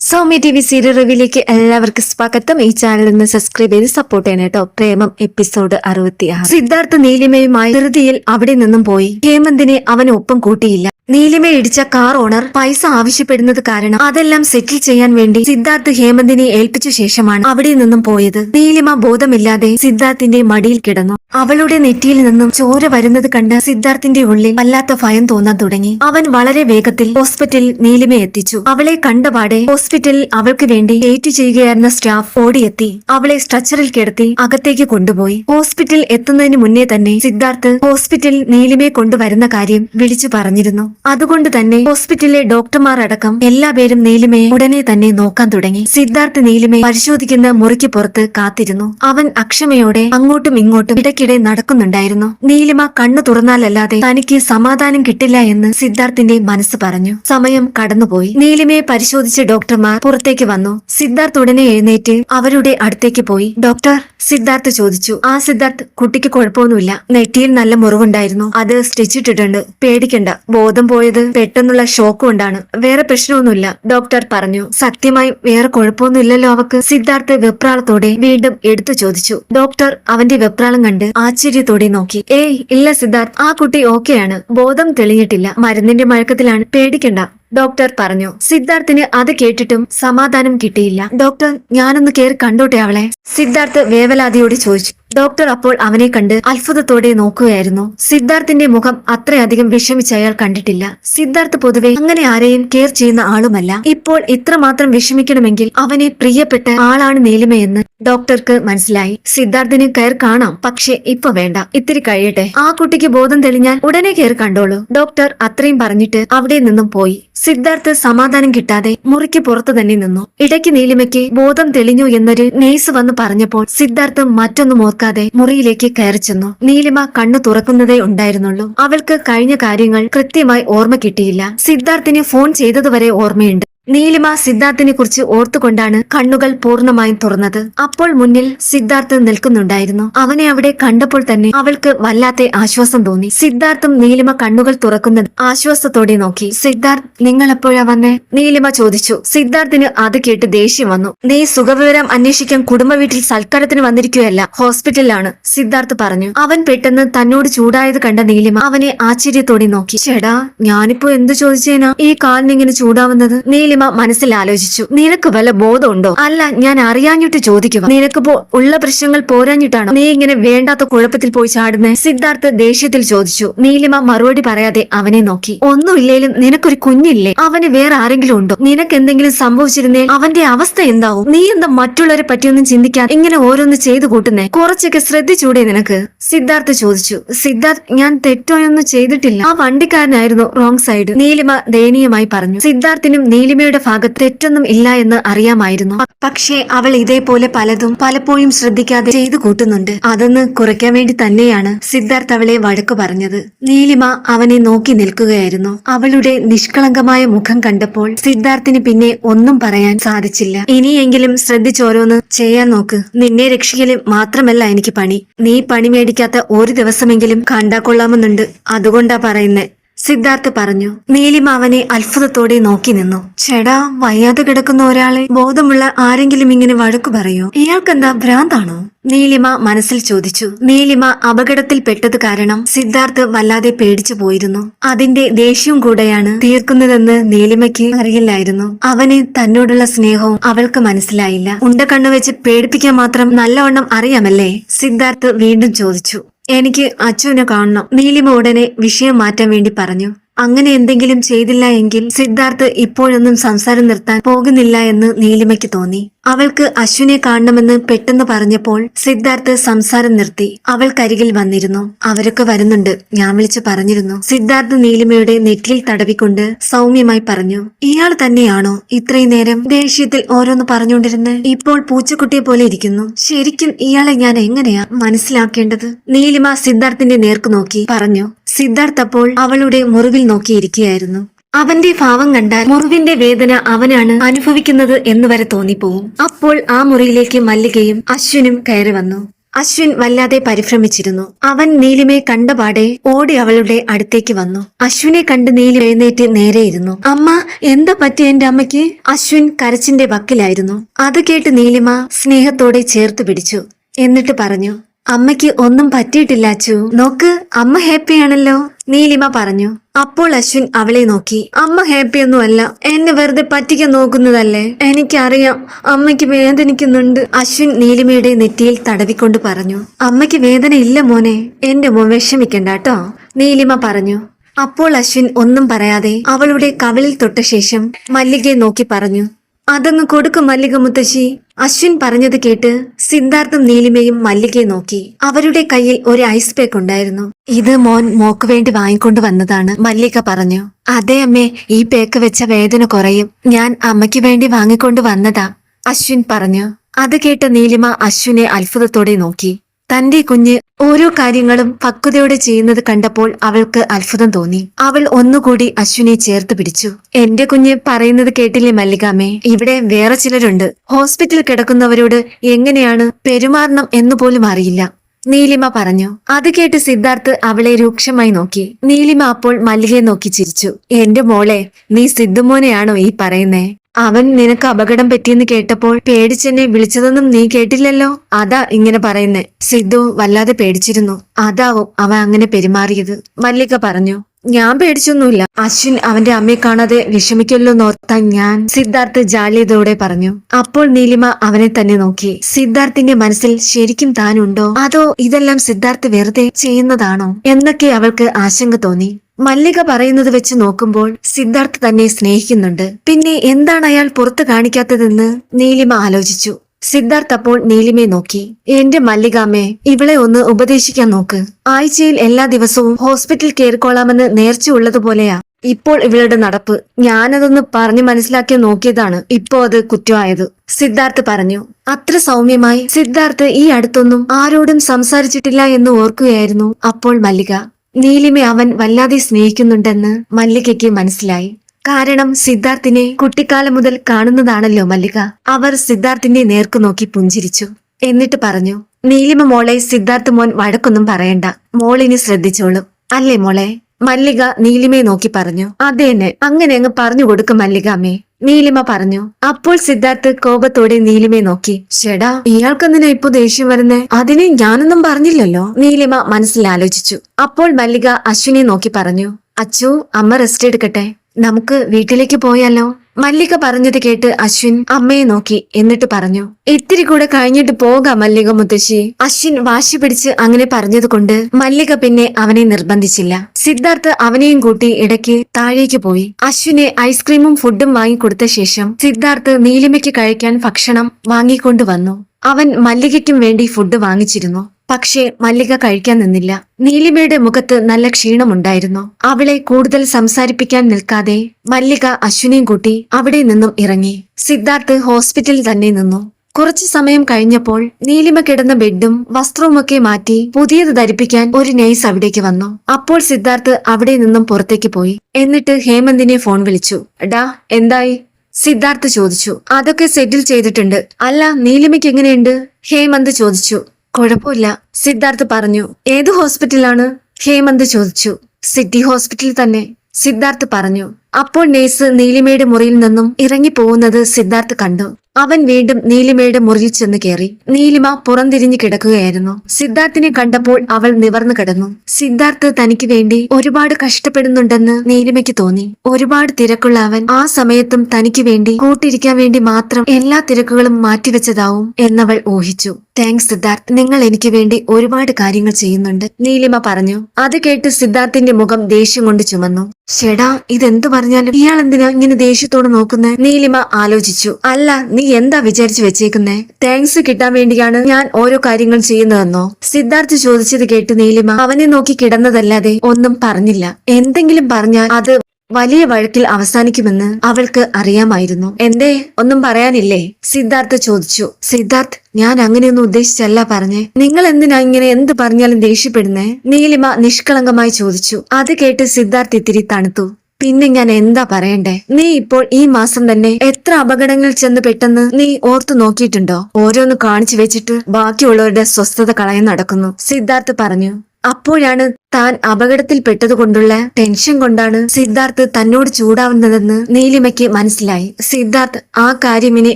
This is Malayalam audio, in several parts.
സൗമ്യ ടി വി സീരിയൽ റിവ്യൂലേക്ക് എല്ലാവർക്കും സ്വാഗതം. ഈ ചാനൽ ഒന്ന് സബ്സ്ക്രൈബ് ചെയ്ത് സപ്പോർട്ട് ചെയ്യണം കേട്ടോ. പ്രേമം എപ്പിസോഡ് അറുപത്തിയാറ്. സിദ്ധാർത്ഥ നീലിമയുമായി ധൃതിയിൽ അവിടെ നിന്നും പോയി. ഹേമന്തിനെ അവനൊപ്പം കൂട്ടിയില്ല. നീലിമ ഇടിച്ച കാർ ഓണർ പൈസ ആവശ്യപ്പെടുന്നത് കാരണം അതെല്ലാം സെറ്റിൽ ചെയ്യാൻ വേണ്ടി സിദ്ധാർത്ഥ് ഹേമന്തിനെ ഏൽപ്പിച്ച ശേഷമാണ് അവിടെ നിന്നും പോയത്. നീലിമ ബോധമില്ലാതെ സിദ്ധാർത്ഥിന്റെ മടിയിൽ കിടന്നു. അവളുടെ നെറ്റിയിൽ നിന്നും ചോര വരുന്നത് കണ്ട് സിദ്ധാർത്ഥിന്റെ ഉള്ളിൽ വല്ലാത്ത ഭയം തോന്നാൻ തുടങ്ങി. അവൻ വളരെ വേഗത്തിൽ ഹോസ്പിറ്റലിൽ നീലിമയെ എത്തിച്ചു. അവളെ കണ്ടപാടെ ഹോസ്പിറ്റലിൽ അവൾക്ക് വേണ്ടി വെയിറ്റ് ചെയ്യുകയായിരുന്ന സ്റ്റാഫ് ഓടിയെത്തി. അവളെ സ്ട്രക്ചറിൽ കിടത്തി അകത്തേക്ക് കൊണ്ടുപോയി. ഹോസ്പിറ്റലിൽ എത്തുന്നതിന് മുന്നേ തന്നെ സിദ്ധാർത്ഥ് ഹോസ്പിറ്റലിൽ നീലിമയെ കൊണ്ടുവരുന്ന കാര്യം വിളിച്ചു പറഞ്ഞിരുന്നു. അതുകൊണ്ട് തന്നെ ഹോസ്പിറ്റലിലെ ഡോക്ടർമാർ അടക്കം എല്ലാപേരും നീലിമയെ ഉടനെ തന്നെ നോക്കാൻ തുടങ്ങി. സിദ്ധാർത്ഥ് നീലിമയെ പരിശോധിക്കുന്ന മുറിക്ക് പുറത്ത് കാത്തിരുന്നു. അവൻ അക്ഷമയോടെ അങ്ങോട്ടും ഇങ്ങോട്ടും ഇടയ്ക്കിടെ നടക്കുന്നുണ്ടായിരുന്നു. നീലിമ കണ്ണു തുറന്നാലല്ലാതെ തനിക്ക് സമാധാനം കിട്ടില്ല എന്ന് സിദ്ധാർത്ഥിന്റെ മനസ്സ് പറഞ്ഞു. സമയം കടന്നുപോയി. നീലിമയെ പരിശോധിച്ച ഡോക്ടർമാർ പുറത്തേക്ക് വന്നു. സിദ്ധാർത്ഥ് ഉടനെ എഴുന്നേറ്റ് അവരുടെ അടുത്തേക്ക് പോയി. ഡോക്ടർ സിദ്ധാർത്ഥ് ചോദിച്ചു ആ സിദ്ധാർത്ഥ് കുട്ടിക്ക് കുഴപ്പമൊന്നുമില്ല. നെറ്റിയിൽ നല്ല മുറിവുണ്ടായിരുന്നു. അത് സ്റ്റിച്ചിട്ടിട്ടുണ്ട്. പേടിക്കണ്ട. ബോധം പോയത് പെട്ടെന്നുള്ള ഷോക്ക് കൊണ്ടാണ്. വേറെ പ്രശ്നമൊന്നുമില്ല. ഡോക്ടർ പറഞ്ഞു സത്യമായി വേറെ കുഴപ്പമൊന്നുമില്ലല്ലോ അവക്ക്. സിദ്ധാർത്ഥ് വെപ്രാളത്തോടെ വീണ്ടും എടുത്തു ചോദിച്ചു. ഡോക്ടർ അവന്റെ വെപ്രാളം കണ്ട് ആശ്ചര്യത്തോടെ നോക്കി. ഏയ് ഇല്ല സിദ്ധാർത്ഥ് ആ കുട്ടി ഓക്കെയാണ് ബോധം തെളിഞ്ഞിട്ടില്ല. മരുന്നിന്റെ മഴക്കത്തിലാണ് പേടിക്കണ്ട. ഡോക്ടർ പറഞ്ഞു സിദ്ധാർത്ഥിന് അത് കേട്ടിട്ടും സമാധാനം കിട്ടിയില്ല. ഡോക്ടർ ഞാനൊന്ന് കേറി കണ്ടോട്ടെ അവളെ. സിദ്ധാർത്ഥ് വേവലാതിയോട് ചോദിച്ചു ഡോക്ടർ അപ്പോൾ അവനെ കണ്ട് അത്ഭുതത്തോടെ നോക്കുകയായിരുന്നു. സിദ്ധാർത്ഥിന്റെ മുഖം അത്രയധികം വിഷമിച്ച് അയാൾ കണ്ടിട്ടില്ല. സിദ്ധാർത്ഥ് പൊതുവെ അങ്ങനെ ആരെയും കെയർ ചെയ്യുന്ന ആളുമല്ല. ഇപ്പോൾ ഇത്രമാത്രം വിഷമിക്കണമെങ്കിൽ അവനെ പ്രിയപ്പെട്ട ആളാണ് നീലിമയെന്ന് ഡോക്ടർക്ക് മനസ്സിലായി. സിദ്ധാർത്ഥിന് കയർ കാണാം പക്ഷെ ഇപ്പൊ വേണ്ട. ഇത്തിരി കഴിയട്ടെ. ആ കുട്ടിക്ക് ബോധം തെളിഞ്ഞാൽ ഉടനെ കയറി കണ്ടോളൂ. ഡോക്ടർ അത്രയും പറഞ്ഞിട്ട് അവിടെ നിന്നും പോയി. സിദ്ധാർത്ഥ് സമാധാനം കിട്ടാതെ മുറിക്ക് പുറത്തു തന്നെ നിന്നു. ഇടയ്ക്ക് നീലിമയ്ക്ക് ബോധം തെളിഞ്ഞു എന്നൊരു നേഴ്സ് വന്ന് പറഞ്ഞപ്പോൾ സിദ്ധാർത്ഥ് മറ്റൊന്നും ഓർക്കാതെ മുറിയിലേക്ക് കയറി ചെന്നു. നീലിമ കണ്ണു തുറക്കുന്നതേ ഉണ്ടായിരുന്നുള്ളൂ. അവൾക്ക് കഴിഞ്ഞ കാര്യങ്ങൾ കൃത്യമായി ഓർമ്മ കിട്ടിയില്ല. സിദ്ധാർത്ഥിന് ഫോൺ ചെയ്തതുവരെ ഓർമ്മയുണ്ട്. നീലിമ സിദ്ധാർത്ഥിനെ കുറിച്ച് ഓർത്തുകൊണ്ടാണ് കണ്ണുകൾ പൂർണമായും തുറന്നത്. അപ്പോൾ മുന്നിൽ സിദ്ധാർത്ഥ് നിൽക്കുന്നുണ്ടായിരുന്നു. അവനെ അവിടെ കണ്ടപ്പോൾ തന്നെ അവൾക്ക് വല്ലാത്ത ആശ്വാസം തോന്നി. സിദ്ധാർത്ഥും നീലിമ കണ്ണുകൾ തുറക്കുന്നത് ആശ്വാസത്തോടെ നോക്കി. സിദ്ധാർത്ഥ് നിങ്ങൾ എപ്പോഴാ വന്നേ? നീലിമ ചോദിച്ചു. സിദ്ധാർത്ഥിന് അത് കേട്ട് ദേഷ്യം വന്നു. നീ സുഖവിവരം അന്വേഷിക്കാൻ കുടുംബ വീട്ടിൽ സൽക്കാരത്തിന് വന്നിരിക്കുകയല്ല ഹോസ്പിറ്റലിലാണ് സിദ്ധാർത്ഥ് പറഞ്ഞു. അവൻ പെട്ടെന്ന് തന്നോട് ചൂടായത് കണ്ട നീലിമ അവനെ ആശ്ചര്യത്തോടെ നോക്കി. ചേടാ ഞാനിപ്പോ എന്ത് ചോദിച്ചേനാ? ഈ കാലിനിങ്ങനെ ചൂടാവുന്നത്? നീലിമ മനസ്സിൽ ആലോചിച്ചു. നിനക്ക് വല്ല ബോധമുണ്ടോ? അല്ല ഞാൻ അറിയാഞ്ഞിട്ട് ചോദിക്കുക നിനക്കിപ്പോ ഉള്ള പ്രശ്നങ്ങൾ പോരാഞ്ഞിട്ടാണോ നീ ഇങ്ങനെ വേണ്ടാത്ത കുഴപ്പത്തിൽ പോയി ചാടുന്നേ? സിദ്ധാർത്ഥ് ദേഷ്യത്തിൽ ചോദിച്ചു. നീലിമ മറുപടി പറയാതെ അവനെ നോക്കി. ഒന്നുമില്ലേലും നിനക്കൊരു കുഞ്ഞില്ലേ? അവന് വേറെ ആരെങ്കിലും ഉണ്ടോ? നിനക്ക് എന്തെങ്കിലും സംഭവിച്ചിരുന്നേ? അവന്റെ അവസ്ഥ എന്താവും? നീ എന്താ മറ്റുള്ളവരെ പറ്റിയൊന്നും ചിന്തിക്കാൻ ഇങ്ങനെ ഓരോന്ന് ചെയ്തു കൂട്ടുന്നേ? കുറച്ചൊക്കെ ശ്രദ്ധിച്ചൂടെ നിനക്ക്? സിദ്ധാർത്ഥ് ചോദിച്ചു. സിദ്ധാർത്ഥ് ഞാൻ തെറ്റോയൊന്നും ചെയ്തിട്ടില്ല. ആ വണ്ടിക്കാരനായിരുന്നു റോങ് സൈഡ്. നീലിമ ദയനീയമായി പറഞ്ഞു. സിദ്ധാർത്ഥിനും നീലിമയുടെ ഭാഗത്ത് തെറ്റൊന്നും ഇല്ല എന്ന് അറിയാമായിരുന്നു. പക്ഷേ അവൾ ഇതേപോലെ പലതും പലപ്പോഴും ശ്രദ്ധിക്കാതെ ചെയ്തു കൂട്ടുന്നുണ്ട്. അതൊന്ന് കുറയ്ക്കാൻ വേണ്ടി തന്നെയാണ് സിദ്ധാർത്ഥ് അവളെ വഴക്കു പറഞ്ഞത്. നീലിമ അവനെ നോക്കി നിൽക്കുകയായിരുന്നു. അവളുടെ നിഷ്കളങ്കമായ മുഖം കണ്ടപ്പോൾ സിദ്ധാർത്ഥിന് പിന്നെ ഒന്നും പറയാൻ സാധിച്ചില്ല. ഇനിയെങ്കിലും ശ്രദ്ധിച്ചോരോന്ന് ചെയ്യാൻ നോക്ക്. നിന്നെ രക്ഷിക്കലും മാത്രമല്ല എനിക്ക് പണി. നീ പണി മേടിക്കാത്ത ഒരു ദിവസമെങ്കിലും കണ്ടാ കൊള്ളാമെന്നുണ്ട്. അതുകൊണ്ടാ പറയുന്നേ. സിദ്ധാർത്ഥ് പറഞ്ഞു. നീലിമ അവനെ അത്ഭുതത്തോടെ നോക്കി നിന്നു. ചേടാ വയ്യാതെ കിടക്കുന്ന ഒരാളെ ബോധമുള്ള ആരെങ്കിലും ഇങ്ങനെ വഴക്കു പറയോ? ഇയാൾക്കെന്താ ഭ്രാന്താണോ? നീലിമ മനസ്സിൽ ചോദിച്ചു. നീലിമ അപകടത്തിൽ പെട്ടത് കാരണം സിദ്ധാർത്ഥ് വല്ലാതെ പേടിച്ചു പോയിരുന്നു. അതിന്റെ ദേഷ്യവും കൂടെയാണ് തീർക്കുന്നതെന്ന് നീലിമയ്ക്ക് അറിയില്ലായിരുന്നു. അവന് തന്നോടുള്ള സ്നേഹവും അവൾക്ക് മനസ്സിലായില്ല. ഉണ്ട കണ്ണുവെച്ച് പേടിപ്പിക്കാൻ മാത്രം നല്ലവണ്ണം അറിയാമല്ലേ? സിദ്ധാർത്ഥ് വീണ്ടും ചോദിച്ചു. എനിക്ക് അച്ഛനെ കാണണം. നീലിമ ഉടനെ വിഷയം മാറ്റാൻ വേണ്ടി പറഞ്ഞു. അങ്ങനെ എന്തെങ്കിലും ചെയ്തില്ല എങ്കിൽ സിദ്ധാർത്ഥ് ഇപ്പോഴൊന്നും സംസാരം നിർത്താൻ പോകുന്നില്ല എന്ന് നീലിമയ്ക്ക് തോന്നി. അവൾക്ക് അശ്വിനെ കാണണമെന്ന് പെട്ടെന്ന് പറഞ്ഞപ്പോൾ സിദ്ധാർത്ഥ് സംസാരം നിർത്തി. അവൾ കരികിൽ വന്നിരുന്നു. അവരൊക്കെ വരുന്നുണ്ട്. ഞാൻ വിളിച്ചു പറഞ്ഞിരുന്നു. സിദ്ധാർത്ഥ് നീലിമയുടെ നെറ്റിയിൽ തടവിക്കൊണ്ട് സൗമ്യമായി പറഞ്ഞു. ഇയാൾ തന്നെയാണോ ഇത്രയും നേരം ദേഷ്യത്തിൽ ഓരോന്ന് പറഞ്ഞുകൊണ്ടിരുന്ന്? ഇപ്പോൾ പൂച്ചക്കുട്ടിയെ പോലെ ഇരിക്കുന്നു. ശരിക്കും ഇയാളെ ഞാൻ എങ്ങനെയാ മനസ്സിലാക്കേണ്ടത്? നീലിമ സിദ്ധാർത്ഥിന്റെ നേർക്ക് നോക്കി പറഞ്ഞു. സിദ്ധാർത്ഥ് അപ്പോൾ അവളുടെ മുറിവിൽ നോക്കിയിരിക്കുകയായിരുന്നു. അവന്റെ ഭാവം കണ്ടാൽ മുറിവിന്റെ വേദന അവനാണ് അനുഭവിക്കുന്നത് എന്ന് വരെ തോന്നിപ്പോവും. അപ്പോൾ ആ മുറിയിലേക്ക് മല്ലികയും അശ്വിനും കയറി വന്നു. അശ്വിൻ വല്ലാതെ പരിഭ്രമിച്ചിരുന്നു. അവൻ നീലിമയെ കണ്ടപാടെ ഓടി അവളുടെ അടുത്തേക്ക് വന്നു. അശ്വിനെ കണ്ട് നീലി എഴുന്നേറ്റ് നേരെയിരുന്നു അമ്മ എന്താ പറ്റിയ എന്റെ അമ്മയ്ക്ക്? അശ്വിൻ കരച്ചിന്റെ വക്കിലായിരുന്നു. അത് കേട്ട് നീലിമ സ്നേഹത്തോടെ ചേർത്ത് പിടിച്ചു. എന്നിട്ട് പറഞ്ഞു അമ്മയ്ക്ക് ഒന്നും പറ്റിയിട്ടില്ല അച്ചു. നോക്ക് അമ്മ ഹാപ്പിയാണല്ലോ. നീലിമ പറഞ്ഞു. അപ്പോൾ അശ്വിൻ അവളെ നോക്കി. അമ്മ ഹാപ്പിയൊന്നുമല്ല. എന്നെ വെറുതെ പറ്റിക്കാൻ നോക്കുന്നതല്ലേ? എനിക്കറിയാം അമ്മയ്ക്ക് വേദനിക്കുന്നുണ്ട്. അശ്വിൻ നീലിമയുടെ നെറ്റിയിൽ തടവിക്കൊണ്ട് പറഞ്ഞു. അമ്മയ്ക്ക് വേദന ഇല്ല മോനെ. എന്റെ മോൻ വിഷമിക്കണ്ട കേട്ടോ. നീലിമ പറഞ്ഞു. അപ്പോൾ അശ്വിൻ ഒന്നും പറയാതെ അവളുടെ കവിളിൽ തൊട്ട ശേഷം മല്ലികയെ നോക്കി പറഞ്ഞു. അതങ്ങ് കൊടുക്കും മല്ലിക മുത്തശ്ശി. അശ്വിൻ പറഞ്ഞത് കേട്ട് സിദ്ധാർത്ഥും നീലിമയും മല്ലികയെ നോക്കി. അവരുടെ കയ്യിൽ ഒരു ഐസ് പാക്ക് ഉണ്ടായിരുന്നു. ഇത് മോൻ മോക്ക് വേണ്ടി വാങ്ങിക്കൊണ്ട് വന്നതാണ് മല്ലിക പറഞ്ഞു. അതെ അമ്മേ ഈ പേക്ക് വെച്ച വേദന കുറയും. ഞാൻ അമ്മയ്ക്ക് വേണ്ടി വാങ്ങിക്കൊണ്ട് വന്നതാ അശ്വിൻ പറഞ്ഞു. അത് കേട്ട നീലിമ അശ്വിനെ അത്ഭുതത്തോടെ നോക്കി. തന്റെ കുഞ്ഞ് ഓരോ കാര്യങ്ങളും പക്വതയോടെ ചെയ്യുന്നത് കണ്ടപ്പോൾ അവൾക്ക് അത്ഭുതം തോന്നി. അവൾ ഒന്നുകൂടി അശ്വിനെ ചേർത്ത് പിടിച്ചു. എന്റെ കുഞ്ഞ് പറയുന്നത് കേട്ടില്ലേ മല്ലികാമേ? ഇവിടെ വേറെ ചിലരുണ്ട്. ഹോസ്പിറ്റലിൽ കിടക്കുന്നവരോട് എങ്ങനെയാണ് പെരുമാറണം എന്നുപോലും അറിയില്ല. നീലിമ പറഞ്ഞു. അത് കേട്ട് സിദ്ധാർത്ഥ് അവളെ രൂക്ഷമായി നോക്കി. നീലിമ അപ്പോൾ മല്ലികയെ നോക്കി ചിരിച്ചു. എന്റെ മോളെ നീ സിദ്ധുമോനെയാണോ ഈ പറയുന്നേ? അവൻ നിനക്ക് അപകടം പറ്റിയെന്ന് കേട്ടപ്പോൾ പേടിച്ചെന്നെ വിളിച്ചതൊന്നും നീ കേട്ടില്ലല്ലോ? അതാ ഇങ്ങനെ പറയുന്നേ. സിദ്ധു വല്ലാതെ പേടിച്ചിരുന്നു. അതാവും അവൻ അങ്ങനെ പെരുമാറിയത്. മല്ലിക പറഞ്ഞു ഞാൻ പേടിച്ചൊന്നുമില്ല. അശ്വിൻ അവന്റെ അമ്മയെ കാണാതെ വിഷമിക്കല്ലോ നോർത്താൻ ഞാൻ സിദ്ധാർത്ഥ് ജാലിയതോടെ പറഞ്ഞു അപ്പോൾ നീലിമ അവനെ തന്നെ നോക്കി. സിദ്ധാർത്ഥിന്റെ മനസ്സിൽ ശരിക്കും താനുണ്ടോ? അതോ ഇതെല്ലാം സിദ്ധാർത്ഥ് വെറുതെ ചെയ്യുന്നതാണോ? എന്നൊക്കെ അവൾക്ക് ആശങ്ക തോന്നി. മല്ലിക പറയുന്നത് വെച്ച് നോക്കുമ്പോൾ സിദ്ധാർത്ഥ് തന്നെ സ്നേഹിക്കുന്നുണ്ട്. പിന്നെ എന്താണ് അയാൾ പുറത്തു കാണിക്കാത്തതെന്ന് നീലിമ ആലോചിച്ചു. സിദ്ധാർത്ഥ് അപ്പോൾ നീലിമയെ നോക്കി. എന്റെ മല്ലികാമ്മേ ഇവളെ ഒന്ന് ഉപദേശിക്കാൻ നോക്ക്. ആഴ്ചയിൽ എല്ലാ ദിവസവും ഹോസ്പിറ്റൽ കയറിക്കോളാമെന്ന് നേർച്ച ഉള്ളതുപോലെയാ. ഇപ്പോൾ ഇവളുടെ നടപ്പ്. ഞാനതൊന്ന് പറഞ്ഞു മനസ്സിലാക്കി നോക്കിയതാണ് ഇപ്പോ അത് കുറ്റമായത്. സിദ്ധാർത്ഥ് പറഞ്ഞു. അത്ര സൗമ്യമായി സിദ്ധാർത്ഥ് ഈ അടുത്തൊന്നും ആരോടും സംസാരിച്ചിട്ടില്ല എന്ന് ഓർക്കുകയായിരുന്നു അപ്പോൾ മല്ലിക. നീലിമെ അവൻ വല്ലാതെ സ്നേഹിക്കുന്നുണ്ടെന്ന് മല്ലികയ്ക്ക് മനസ്സിലായി. കാരണം സിദ്ധാർത്ഥിനെ കുട്ടിക്കാലം മുതൽ കാണുന്നതാണല്ലോ മല്ലിക. അവർ സിദ്ധാർത്ഥിന്റെ നേർക്കു നോക്കി പുഞ്ചിരിച്ചു. എന്നിട്ട് പറഞ്ഞു നീലിമ മോളെ സിദ്ധാർത്ഥ മോൻ വഴക്കൊന്നും പറയണ്ട. മോളിനി ശ്രദ്ധിച്ചോളും. അല്ലേ മോളെ? മല്ലിക നീലിമയെ നോക്കി പറഞ്ഞു അതേന്നെ അങ്ങനെ അങ്ങ് പറഞ്ഞു കൊടുക്കും മല്ലികാമ്മേ നീലിമ പറഞ്ഞു. അപ്പോൾ സിദ്ധാർത്ഥ് കോപത്തോടെ നീലിമയെ നോക്കി. ഷെടാ ഇയാൾക്കെന്തിനാ ഇപ്പൊ ദേഷ്യം വരുന്നേ? അതിനെ ഞാനൊന്നും പറഞ്ഞില്ലല്ലോ. നീലിമ മനസ്സിൽ ആലോചിച്ചു. അപ്പോൾ മല്ലിക അശ്വിനെ നോക്കി പറഞ്ഞു. അച്ചു അമ്മ റെസ്റ്റ് എടുക്കട്ടെ. നമുക്ക് വീട്ടിലേക്ക് പോയാലോ? മല്ലിക പറഞ്ഞത് കേട്ട് അശ്വിൻ അമ്മയെ നോക്കി എന്നിട്ട് പറഞ്ഞു ഇത്തിരി കൂടെ കഴിഞ്ഞിട്ട് പോകാം മല്ലിക മുത്തശ്ശി. അശ്വിൻ വാശി പിടിച്ച് അങ്ങനെ പറഞ്ഞതുകൊണ്ട് മല്ലിക പിന്നെ അവനെ നിർബന്ധിച്ചില്ല. സിദ്ധാർത്ഥ് അവനെയും കൂട്ടി ഇടയ്ക്ക് താഴേക്ക് പോയി. അശ്വിനെ ഐസ്ക്രീമും ഫുഡും വാങ്ങിക്കൊടുത്ത ശേഷം സിദ്ധാർത്ഥ് നീലിമയ്ക്ക് കഴിക്കാൻ ഭക്ഷണം വാങ്ങിക്കൊണ്ടുവന്നു അവൻ മല്ലികയ്ക്കും വേണ്ടി ഫുഡ് വാങ്ങിച്ചിരുന്നു. പക്ഷേ മല്ലിക കഴിക്കാൻ നിന്നില്ല. നീലിമയുടെ മുഖത്ത് നല്ല ക്ഷീണമുണ്ടായിരുന്നു. അവളെ കൂടുതൽ സംസാരിപ്പിക്കാൻ നിൽക്കാതെ മല്ലിക അശ്വിനെയും കൂട്ടി അവിടെ നിന്നും ഇറങ്ങി. സിദ്ധാർത്ഥ് ഹോസ്പിറ്റലിൽ തന്നെ നിന്നു. കുറച്ചു സമയം കഴിഞ്ഞപ്പോൾ നീലിമ കിടന്ന ബെഡും വസ്ത്രവുമൊക്കെ മാറ്റി പുതിയത് ധരിപ്പിക്കാൻ ഒരു നേഴ്സ് അവിടേക്ക് വന്നു. അപ്പോൾ സിദ്ധാർത്ഥ് അവിടെ നിന്നും പുറത്തേക്ക് പോയി. എന്നിട്ട് ഹേമന്തിനെ ഫോൺ വിളിച്ചു. ഡാ എന്തായി? സിദ്ധാർത്ഥ് ചോദിച്ചു. അതൊക്കെ സെറ്റിൽ ചെയ്തിട്ടുണ്ട്. അല്ല നീലിമയ്ക്ക് എങ്ങനെയുണ്ട്? ഹേമന്ത് ചോദിച്ചു. കുഴപ്പമില്ല. സിദ്ധാർത്ഥ് പറഞ്ഞു ഏത് ഹോസ്പിറ്റലാണ്? ഹേമന്ത് ചോദിച്ചു. സിറ്റി ഹോസ്പിറ്റലിൽ തന്നെ സിദ്ധാർത്ഥ് പറഞ്ഞു. അപ്പോൾ നേഴ്സ് നീലിമയുടെ മുറിയിൽ നിന്നും ഇറങ്ങി പോകുന്നത് സിദ്ധാർത്ഥ് കണ്ടു. അവൻ വീണ്ടും നീലിമയുടെ മുറിയിൽ ചെന്ന് കയറി നീലിമ പുറംതിരിഞ്ഞു കിടക്കുകയായിരുന്നു. സിദ്ധാർത്ഥിനെ കണ്ടപ്പോൾ അവൾ നിവർന്നു കിടന്നു. സിദ്ധാർത്ഥ് തനിക്ക് വേണ്ടി ഒരുപാട് കഷ്ടപ്പെടുന്നുണ്ടെന്ന് നീലിമയ്ക്ക് തോന്നി. ഒരുപാട് തിരക്കുള്ള അവൻ ആ സമയത്തും തനിക്ക് വേണ്ടി കൂട്ടിരിക്കാൻ വേണ്ടി മാത്രം എല്ലാ തിരക്കുകളും മാറ്റിവെച്ചതാവും എന്നവൾ ഊഹിച്ചു. താങ്ക്സ് സിദ്ധാർത്ഥ്. നിങ്ങൾ എനിക്ക് വേണ്ടി ഒരുപാട് കാര്യങ്ങൾ ചെയ്യുന്നുണ്ട് നീലിമ പറഞ്ഞു. അത് കേട്ട് സിദ്ധാർത്ഥിന്റെ മുഖം ദേഷ്യം കൊണ്ട് ചുമന്നു. ഷെടാ ഇതെന്തു പറഞ്ഞാലും ഇയാൾ എന്തിനാ ഇങ്ങനെ ദേഷ്യത്തോടെ നോക്കുന്നേ? നീലിമ ആലോചിച്ചു. അല്ല നീ എന്താ വിചാരിച്ചു വെച്ചേക്കുന്നേ? താങ്ക്സ് കിട്ടാൻ വേണ്ടിയാണ് ഞാൻ ഓരോ കാര്യങ്ങൾ ചെയ്യുന്നതെന്നോ? സിദ്ധാർത്ഥ് ചോദിച്ചത് കേട്ട് നീലിമ അവനെ നോക്കി കിടന്നതല്ലാതെ ഒന്നും പറഞ്ഞില്ല. എന്തെങ്കിലും പറഞ്ഞാൽ അത് വലിയ വഴക്കിൽ അവസാനിക്കുമെന്ന് അവൾക്ക് അറിയാമായിരുന്നു. എന്തേ? ഒന്നും പറയാനില്ലേ? സിദ്ധാർത്ഥ് ചോദിച്ചു. സിദ്ധാർത്ഥ് ഞാൻ അങ്ങനെയൊന്നും ഉദ്ദേശിച്ചല്ല പറഞ്ഞേ. നിങ്ങൾ എന്തിനാ ഇങ്ങനെ എന്ത് പറഞ്ഞാലും ദേഷ്യപ്പെടുന്നേ? നീലിമ നിഷ്കളങ്കമായി ചോദിച്ചു. അത് കേട്ട് സിദ്ധാർത്ഥ് ഇത്തിരി തണുത്തു. പിന്നെ ഞാൻ എന്താ പറയണ്ടേ? നീ ഇപ്പോൾ ഈ മാസം തന്നെ എത്ര അപകടങ്ങൾ ചെന്ന് പെട്ടെന്ന് നീ ഓർത്തു നോക്കിയിട്ടുണ്ടോ? ഓരോന്ന് കാണിച്ചു വെച്ചിട്ട് ബാക്കിയുള്ളവരുടെ സ്വസ്ഥത കളയാൻ നടക്കുന്നു. സിദ്ധാർത്ഥ് പറഞ്ഞു. അപ്പോഴാണ് താൻ അപകടത്തിൽപ്പെട്ടതുകൊണ്ടുള്ള ടെൻഷൻ കൊണ്ടാണ് സിദ്ധാർത്ഥ് തന്നോട് ചൂടാവുന്നതെന്ന് നീലിമയ്ക്ക് മനസ്സിലായി. സിദ്ധാർത്ഥ് ആ കാര്യം ഇനി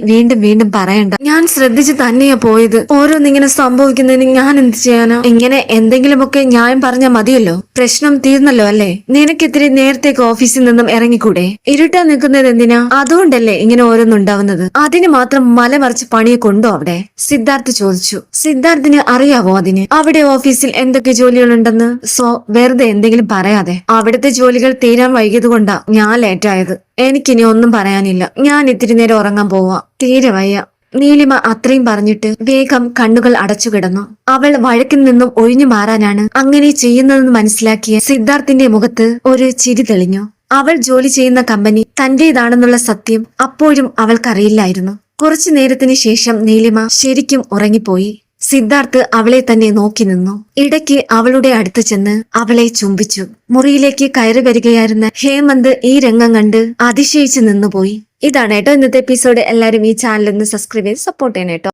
വീണ്ടും വീണ്ടും പറയണ്ട. ഞാൻ ശ്രദ്ധിച്ച് തന്നെയാ പോയത്. ഓരോന്നിങ്ങനെ സംഭവിക്കുന്നതിന് ഞാൻ എന്ത് ചെയ്യാനോ? ഇങ്ങനെ എന്തെങ്കിലുമൊക്കെ ഞാൻ പറഞ്ഞാൽ മതിയല്ലോ. പ്രശ്നം തീർന്നല്ലോ അല്ലേ? നിനക്ക് ഇത്തിരി നേരത്തേക്ക് ഓഫീസിൽ നിന്നും ഇറങ്ങിക്കൂടെ? ഇരുട്ടാ നിൽക്കുന്നത് എന്തിനാ? അതുകൊണ്ടല്ലേ ഇങ്ങനെ ഓരോന്നുണ്ടാവുന്നത്. അതിന് മാത്രം മലമറിച്ച് പണിയെ കൊണ്ടോ അവിടെ? സിദ്ധാർത്ഥ് ചോദിച്ചു. സിദ്ധാർത്ഥിന് അറിയാവോ അതിന്? അവിടെ ഓഫീസിൽ എന്തൊക്കെ ജോലികളുണ്ടെന്ന്? സോ വെറുതെ എന്തെങ്കിലും പറയാതെ. അവിടുത്തെ ജോലികൾ തീരാൻ വൈകിയത് കൊണ്ടാ ഞാൻ ലേറ്റായത്. എനിക്കിനി ഒന്നും പറയാനില്ല. ഞാൻ ഇത്തിരി നേരം ഉറങ്ങാൻ പോവാ. തീരെ വയ്യ. നീലിമ അത്രയും പറഞ്ഞിട്ട് വേഗം കണ്ണുകൾ അടച്ചു കിടന്നു. അവൾ വഴക്കിൽ നിന്നും ഒഴിഞ്ഞു മാറാനാണ് അങ്ങനെ ചെയ്യുന്നതെന്ന് മനസ്സിലാക്കിയ സിദ്ധാർത്ഥിന്റെ മുഖത്ത് ഒരു ചിരി തെളിഞ്ഞു. അവൾ ജോലി ചെയ്യുന്ന കമ്പനി തന്റേതാണെന്നുള്ള സത്യം അപ്പോഴും അവൾക്കറിയില്ലായിരുന്നു. കുറച്ചു നേരത്തിന് ശേഷം നീലിമ ശരിക്കും ഉറങ്ങിപ്പോയി. സിദ്ധാർത്ഥ് അവളെ തന്നെ നോക്കി നിന്നു. ഇടയ്ക്ക് അവളുടെ അടുത്ത് ചെന്ന് അവളെ ചുംബിച്ചു. മുറിയിലേക്ക് കയറി വരികയായിരുന്ന ഹേമന്ത് ഈ രംഗം കണ്ട് അതിശയിച്ചു നിന്നുപോയി. ഇതാണ് കേട്ടോ ഇന്നത്തെ എപ്പിസോഡ് എല്ലാവരും ഈ ചാനൽ ഒന്ന് സബ്സ്ക്രൈബ് ചെയ്ത് സപ്പോർട്ട് ചെയ്യണം കേട്ടോ.